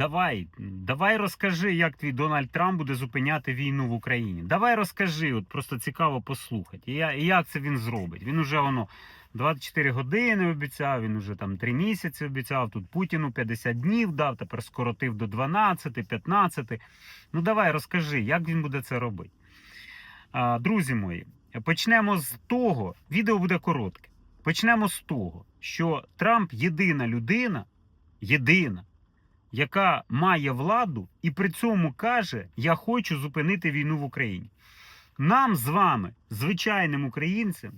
Давай, давай розкажи, як твій Дональд Трамп буде зупиняти війну в Україні. Давай розкажи, от просто цікаво послухати. І, як це він зробить? Він уже воно 24 години обіцяв, він уже там 3 місяці обіцяв. Тут Путіну 50 днів дав, тепер скоротив до 12, 15. Ну давай розкажи, як він буде це робити. А, друзі мої, почнемо з того, відео буде коротке. Почнемо з того, що Трамп єдина людина, єдина, яка має владу і при цьому каже: Я хочу зупинити війну в Україні. Нам з вами, звичайним українцям,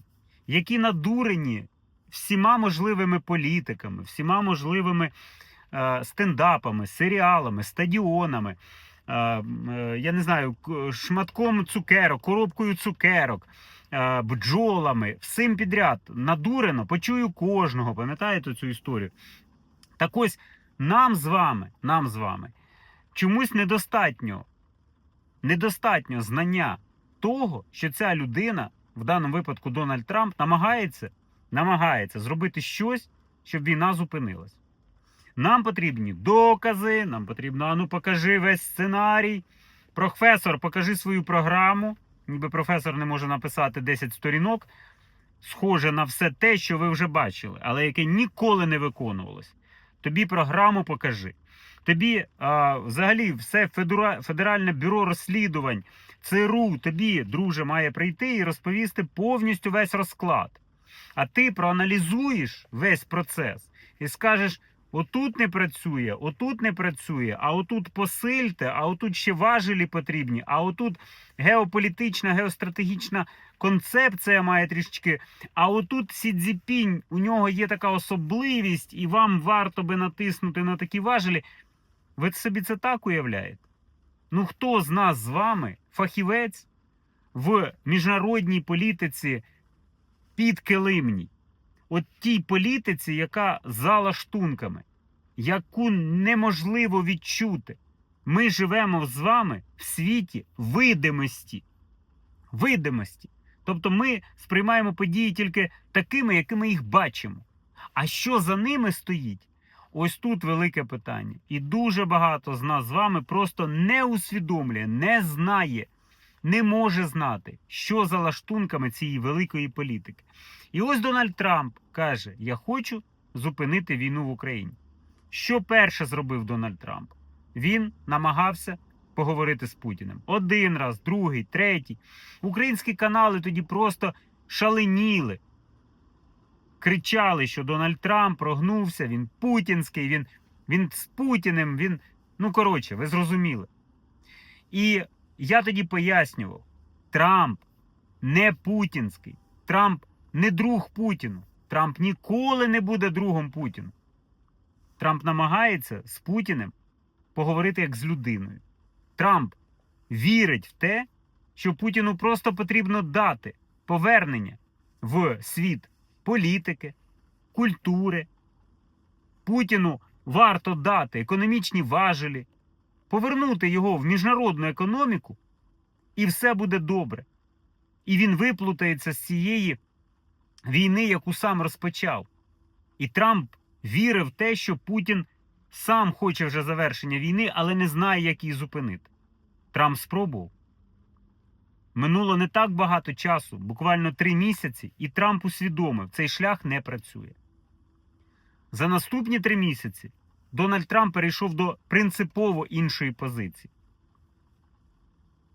які надурені всіма можливими політиками, всіма можливими е, стендапами, серіалами, стадіонами, е, е, я не знаю, шматком цукерок, коробкою цукерок, е, бджолами, всім підряд надурено, почую кожного, пам'ятаєте цю історію? Так ось нам з вами, нам з вами чомусь недостатньо, недостатньо знання того, що ця людина, в даному випадку Дональд Трамп, намагається, намагається зробити щось, щоб війна зупинилась. Нам потрібні докази, нам потрібно, ану, покажи весь сценарій. Професор, покажи свою програму. Ніби професор не може написати 10 сторінок, схоже на все те, що ви вже бачили, але яке ніколи не виконувалось. Тобі програму покажи. Тобі а, взагалі все Федеральне бюро розслідувань, ЦРУ, тобі, друже, має прийти і розповісти повністю весь розклад. А ти проаналізуєш весь процес і скажеш: отут не працює, отут не працює, а отут посильте, а отут ще важелі потрібні, а отут геополітична, геостратегічна концепція має трішечки. А отут Сі Цзіпінь, у нього є така особливість, і вам варто би натиснути на такі важелі. Ви собі це так уявляєте? Ну хто з нас з вами фахівець в міжнародній політиці підкилимній? От тій політиці, яка за лаштунками, яку неможливо відчути. Ми живемо з вами в світі видимості. Видимості. Тобто ми сприймаємо події тільки такими, якими їх бачимо. А що за ними стоїть? Ось тут велике питання. І дуже багато з нас з вами просто не усвідомлює, не знає, не може знати, що за лаштунками цієї великої політики. І ось Дональд Трамп каже: Я хочу зупинити війну в Україні. Що перше зробив Дональд Трамп? Він намагався поговорити з Путіним. Один раз, другий, третій. Українські канали тоді просто шаленіли. Кричали, що Дональд Трамп прогнувся, він путінський, він, він з Путіним, він. Ну, коротше, ви зрозуміли. І я тоді пояснював: Трамп не путінський, Трамп не друг Путіну. Трамп ніколи не буде другом Путіну. Трамп намагається з Путіним поговорити як з людиною. Трамп вірить в те, що Путіну просто потрібно дати повернення в світ політики, культури. Путіну варто дати економічні важелі, повернути його в міжнародну економіку, і все буде добре. І він виплутається з цієї війни, яку сам розпочав. І Трамп вірив в те, що Путін сам хоче вже завершення війни, але не знає, як її зупинити. Трамп спробував. Минуло не так багато часу, буквально три місяці, і Трамп усвідомив, цей шлях не працює. За наступні три місяці Дональд Трамп перейшов до принципово іншої позиції.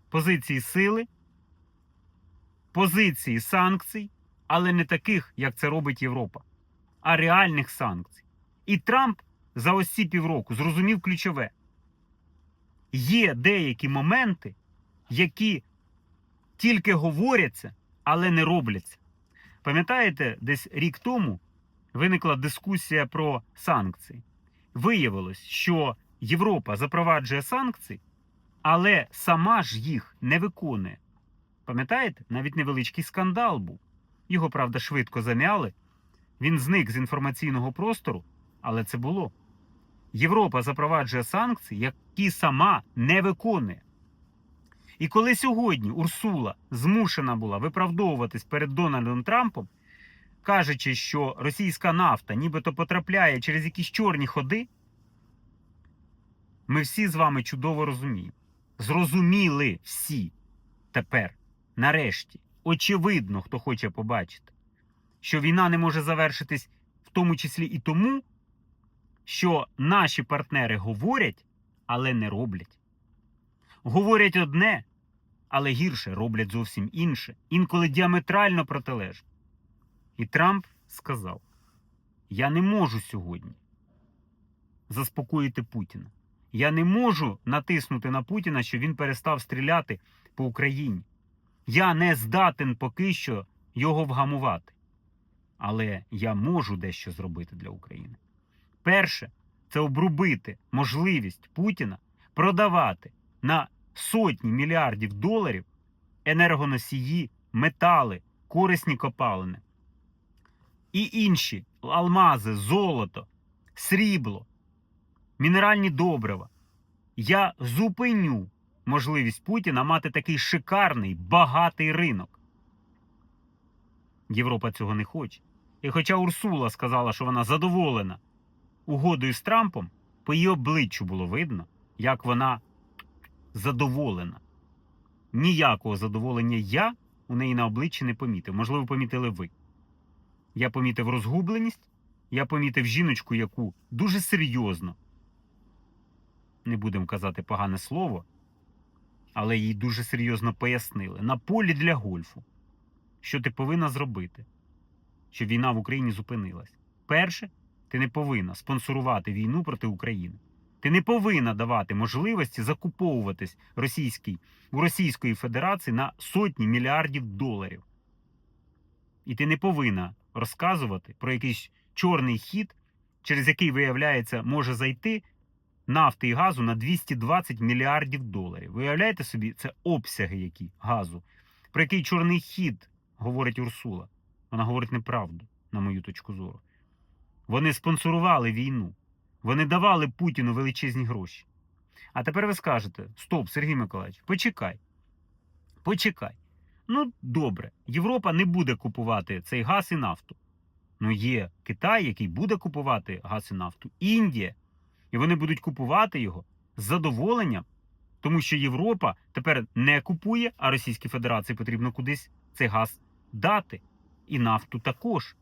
Позиції сили, позиції санкцій, але не таких, як це робить Європа, а реальних санкцій. І Трамп за ось ці півроку зрозумів ключове: є деякі моменти, які тільки говоряться, але не робляться. Пам'ятаєте, десь рік тому виникла дискусія про санкції. Виявилось, що Європа запроваджує санкції, але сама ж їх не виконує. Пам'ятаєте, навіть невеличкий скандал був. Його, правда, швидко зам'яли. Він зник з інформаційного простору, але це було. Європа запроваджує санкції, які сама не виконує. І коли сьогодні Урсула змушена була виправдовуватись перед Дональдом Трампом, кажучи, що російська нафта нібито потрапляє через якісь чорні ходи, ми всі з вами чудово розуміємо. Зрозуміли всі тепер, нарешті, очевидно, хто хоче побачити, що війна не може завершитись в тому числі і тому, що наші партнери говорять, але не роблять. Говорять одне, але гірше роблять зовсім інше, інколи діаметрально протилежне. І Трамп сказав: Я не можу сьогодні заспокоїти Путіна. Я не можу натиснути на Путіна, щоб він перестав стріляти по Україні. Я не здатен поки що його вгамувати. Але я можу дещо зробити для України. Перше, це обрубити можливість Путіна продавати на сотні мільярдів доларів енергоносії, метали, корисні копалини і інші алмази, золото, срібло, мінеральні добрива. Я зупиню можливість Путіна мати такий шикарний, багатий ринок. Європа цього не хоче. І хоча Урсула сказала, що вона задоволена угодою з Трампом, по її обличчю було видно, як вона задоволена. Ніякого задоволення я у неї на обличчі не помітив. Можливо, помітили ви. Я помітив розгубленість, я помітив жіночку, яку дуже серйозно, не будемо казати погане слово, але їй дуже серйозно пояснили на полі для гольфу, що ти повинна зробити, щоб війна в Україні зупинилась. Перше, ти не повинна спонсорувати війну проти України. Ти не повинна давати можливості закуповуватись російській, у Російської Федерації на сотні мільярдів доларів. І ти не повинна розказувати про якийсь чорний хід, через який, виявляється, може зайти нафти і газу на 220 мільярдів доларів. Виявляєте собі, це обсяги які газу. Про який чорний хід говорить Урсула. Вона говорить неправду, на мою точку зору. Вони спонсорували війну. Вони давали Путіну величезні гроші. А тепер ви скажете: стоп, Сергій Миколаївич, почекай. Почекай. Ну, добре, Європа не буде купувати цей газ і нафту. Ну, є Китай, який буде купувати газ і нафту, Індія. І вони будуть купувати його з задоволенням, тому що Європа тепер не купує, а Російській Федерації потрібно кудись цей газ дати. І нафту також.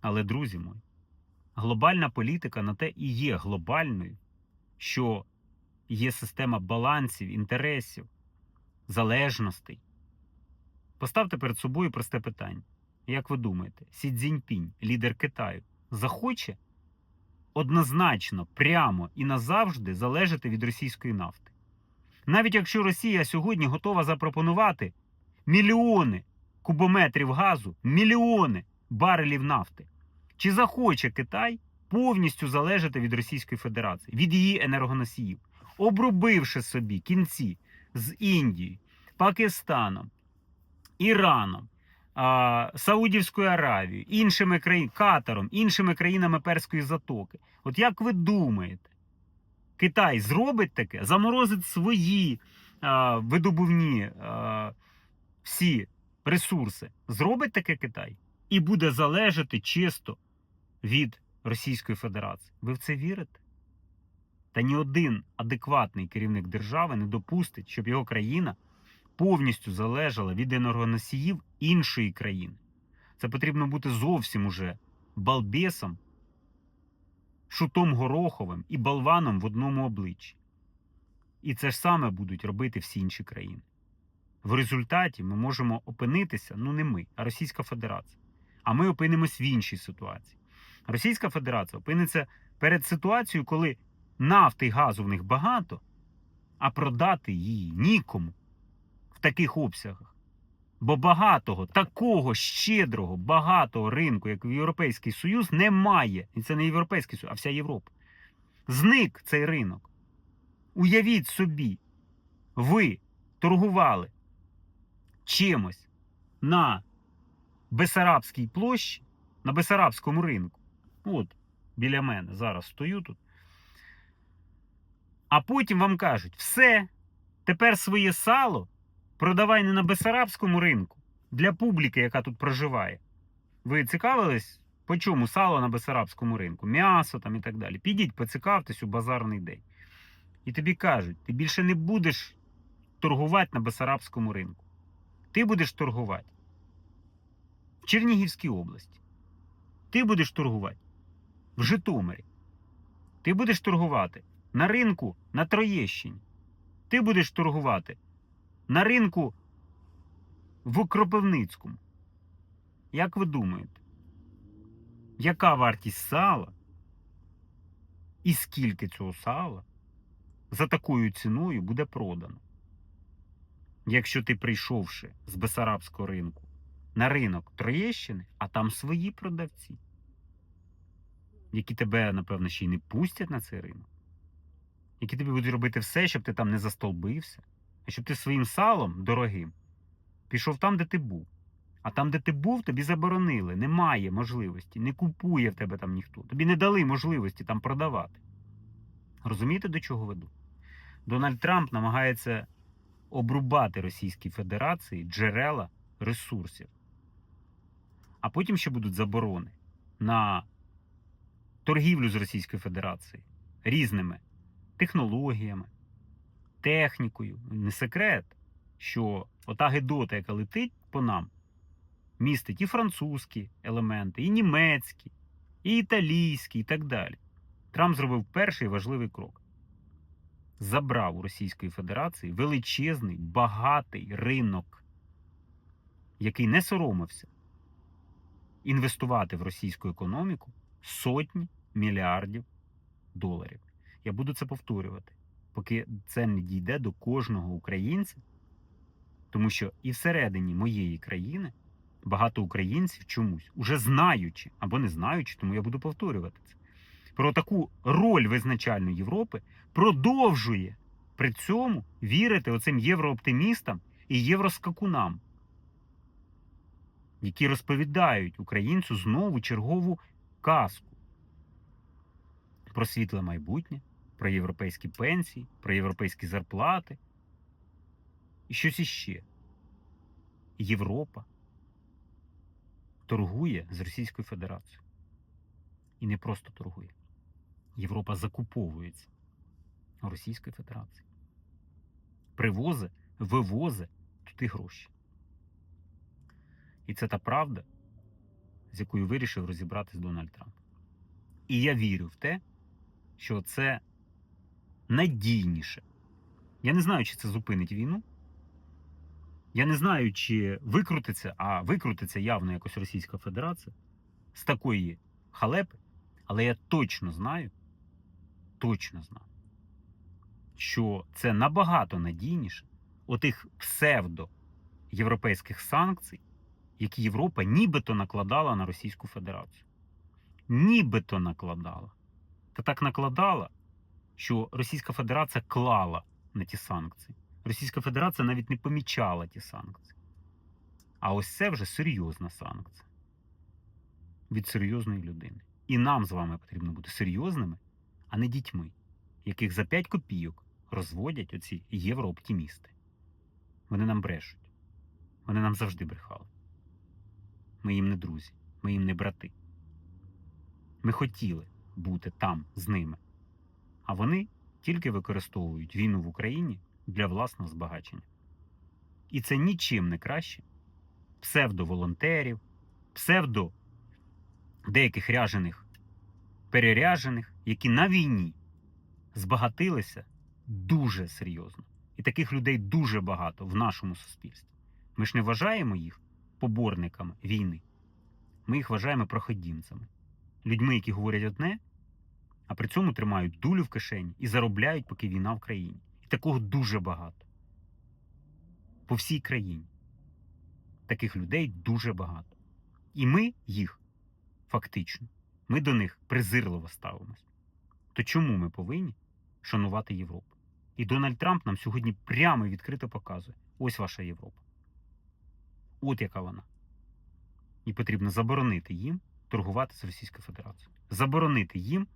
Але, друзі мої, глобальна політика на те і є глобальною, що є система балансів, інтересів, залежностей. Поставте перед собою просте питання. Як ви думаєте, Сі Цзіньпінь, лідер Китаю, захоче однозначно, прямо і назавжди залежати від російської нафти? Навіть якщо Росія сьогодні готова запропонувати мільйони кубометрів газу, мільйони барелів нафти, чи захоче Китай повністю залежати від Російської Федерації, від її енергоносіїв, обробивши собі кінці з Індією, Пакистаном, Іраном, Саудівською Аравією, іншими країнами, Катаром, іншими країнами Перської затоки. От як ви думаєте, Китай зробить таке, заморозить свої видобувні всі ресурси, зробить таке Китай і буде залежати чисто від Російської Федерації. Ви в це вірите? Та ні один адекватний керівник держави не допустить, щоб його країна повністю залежала від енергоносіїв іншої країни. Це потрібно бути зовсім уже балбесом, шутом гороховим і болваном в одному обличчі. І це ж саме будуть робити всі інші країни. В результаті ми можемо опинитися, ну не ми, а Російська Федерація. А ми опинимось в іншій ситуації. Російська Федерація опиниться перед ситуацією, коли нафти і газу в них багато, а продати її нікому таких обсягах. Бо багатого, такого щедрого, багатого ринку, як Європейський Союз, немає. І це не Європейський Союз, а вся Європа. Зник цей ринок. Уявіть собі, ви торгували чимось на Бесарабській площі, на Бесарабському ринку. От, біля мене зараз стою тут. А потім вам кажуть, все, тепер своє сало продавай не на Бесарабському ринку для публіки, яка тут проживає. Ви цікавились По чому сало на Бесарабському ринку, м'ясо там і так далі. Підіть, поцікавтесь у базарний день. І тобі кажуть, ти більше не будеш торгувати на Бесарабському ринку. Ти будеш торгувати в Чернігівській області. Ти будеш торгувати в Житомирі. Ти будеш торгувати на ринку на Троєщині. Ти будеш торгувати на ринку в Кропивницькому. Як ви думаєте, яка вартість сала і скільки цього сала за такою ціною буде продано? Якщо ти прийшовши з Бесарабського ринку на ринок Троєщини, а там свої продавці, які тебе, напевно, ще й не пустять на цей ринок, які тобі будуть робити все, щоб ти там не застолбився, щоб ти своїм салом дорогим пішов там, де ти був. А там, де ти був, тобі заборонили. Немає можливості, не купує в тебе там ніхто. Тобі не дали можливості там продавати. Розумієте, до чого веду? Дональд Трамп намагається обрубати Російській Федерації джерела ресурсів. А потім ще будуть заборони на торгівлю з Російською Федерацією різними технологіями, технікою. Не секрет, що ота гедота, яка летить по нам, містить і французькі елементи, і німецькі, і італійські, і так далі. Трамп зробив перший важливий крок. Забрав у Російської Федерації величезний, багатий ринок, який не соромився інвестувати в російську економіку сотні мільярдів доларів. Я буду це повторювати, поки це не дійде до кожного українця, тому що і всередині моєї країни багато українців чомусь, уже знаючи або не знаючи, тому я буду повторювати це. Про таку роль визначальну Європи продовжує при цьому вірити оцим єврооптимістам і євроскакунам, які розповідають українцю знову чергову казку про світле майбутнє, про європейські пенсії, про європейські зарплати і щось іще. Європа торгує з Російською Федерацією. І не просто торгує. Європа закуповується Російської Федерації. Привозе, вивозе туди гроші. І це та правда, з якою вирішив розібратись Дональд Трамп. І я вірю в те, що це надійніше. Я не знаю, чи це зупинить війну. Я не знаю, чи викрутиться, а викрутиться явно якось Російська Федерація з такої халепи. Але я точно знаю, точно знаю, що це набагато надійніше отих псевдоєвропейських санкцій, які Європа нібито накладала на Російську Федерацію. Нібито накладала. Та так накладала, що Російська Федерація клала на ті санкції. Російська Федерація навіть не помічала ті санкції. А ось це вже серйозна санкція від серйозної людини. І нам з вами потрібно бути серйозними, а не дітьми, яких за 5 копійок розводять оці єврооптимісти. Вони нам брешуть. Вони нам завжди брехали. Ми їм не друзі, ми їм не брати. Ми хотіли бути там з ними. А вони тільки використовують війну в Україні для власного збагачення. І це нічим не краще псевдоволонтерів, псевдо деяких ряжених, переряжених, які на війні збагатилися дуже серйозно. І таких людей дуже багато в нашому суспільстві. Ми ж не вважаємо їх поборниками війни. Ми їх вважаємо проходімцями. Людьми, які говорять одне, а при цьому тримають дулю в кишені і заробляють, поки війна в країні. І такого дуже багато. По всій країні. Таких людей дуже багато. І ми їх фактично, ми до них презирливо ставимось. То чому ми повинні шанувати Європу? І Дональд Трамп нам сьогодні прямо і відкрито показує: ось ваша Європа. От яка вона. І потрібно заборонити їм торгувати з Російською Федерацією. Заборонити їм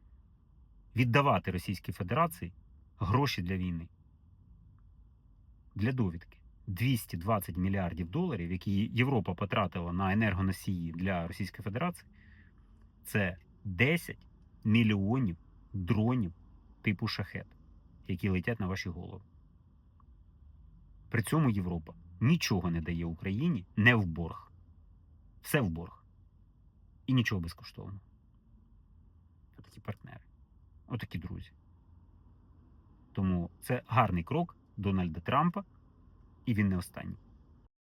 віддавати Російській Федерації гроші для війни. Для довідки. 220 мільярдів доларів, які Європа потратила на енергоносії для Російської Федерації, це 10 мільйонів дронів типу шахет, які летять на ваші голови. При цьому Європа нічого не дає Україні не в борг. Все в борг. І нічого безкоштовно. Отакі партнери. Отакі друзі. Тому це гарний крок Дональда Трампа, і він не останній.